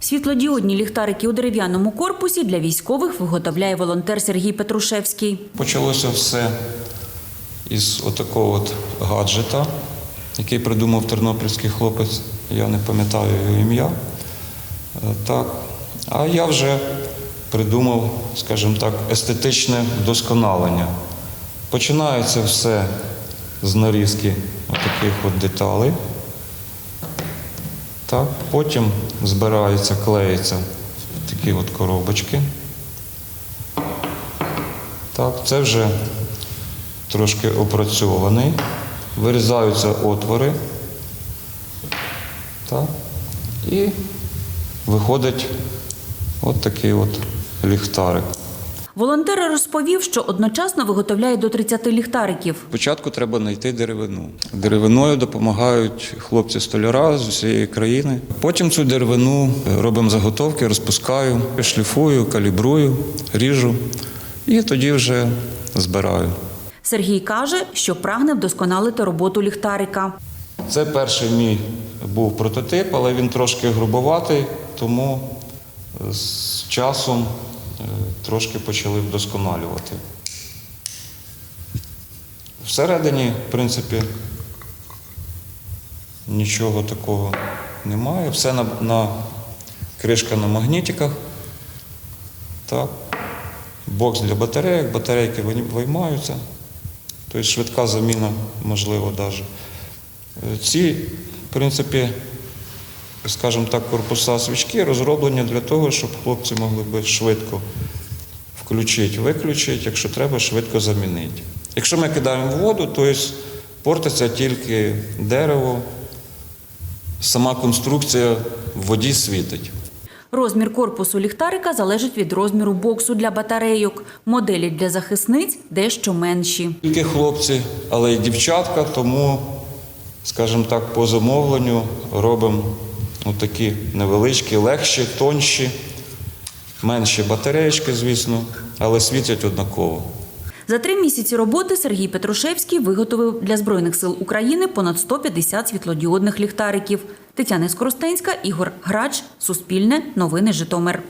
Світлодіодні ліхтарики у дерев'яному корпусі для військових виготовляє волонтер Сергій Петрушевський. Почалося все із отакого от гаджета, який придумав тернопільський хлопець, я не пам'ятаю його ім'я. Е, Так. А я вже придумав, скажімо так, естетичне вдосконалення. Починається все з нарізки таких от деталей. Так. Потім збираються, клеїться такі от коробочки. Так, це вже трошки опрацьований. Вирізаються отвори. Так. І виходить от такий от ліхтарик. Волонтер розповів, що одночасно виготовляє до 30 ліхтариків. Спочатку треба знайти деревину. Деревиною допомагають хлопці-столяра з усієї країни. Потім цю деревину робимо заготовки, розпускаю, шліфую, калібрую, ріжу і тоді вже збираю. Сергій каже, що прагне вдосконалити роботу ліхтарика. Це перший мій був прототип, але він трошки грубоватий, тому з часом е, трошки почали вдосконалювати. Всередині, в принципі, нічого такого немає. Все на, на кришка на магнітиках. Так. Бокс для батарейок, батарейки виймаються. Тобто швидка заміна, можливо, навіть. Ці, в принципі, скажімо так, корпуса свічки розроблені для того, щоб хлопці могли би швидко включити, виключити, якщо треба, швидко замінити. Якщо ми кидаємо в воду, то портиться тільки дерево, сама конструкція в воді світить. Розмір корпусу ліхтарика залежить від розміру боксу для батарейок. Моделі для захисниць дещо менші. Тільки хлопці, але й дівчатка, тому, скажімо так, по замовленню робимо такі невеличкі, легші, тонші, менші батареєчки, звісно, але світять однаково. За три місяці роботи Сергій Петрушевський виготовив для Збройних сил України понад 150 світлодіодних ліхтариків. Тетяна Скоростенська, Ігор Грач, Суспільне, Новини Житомир.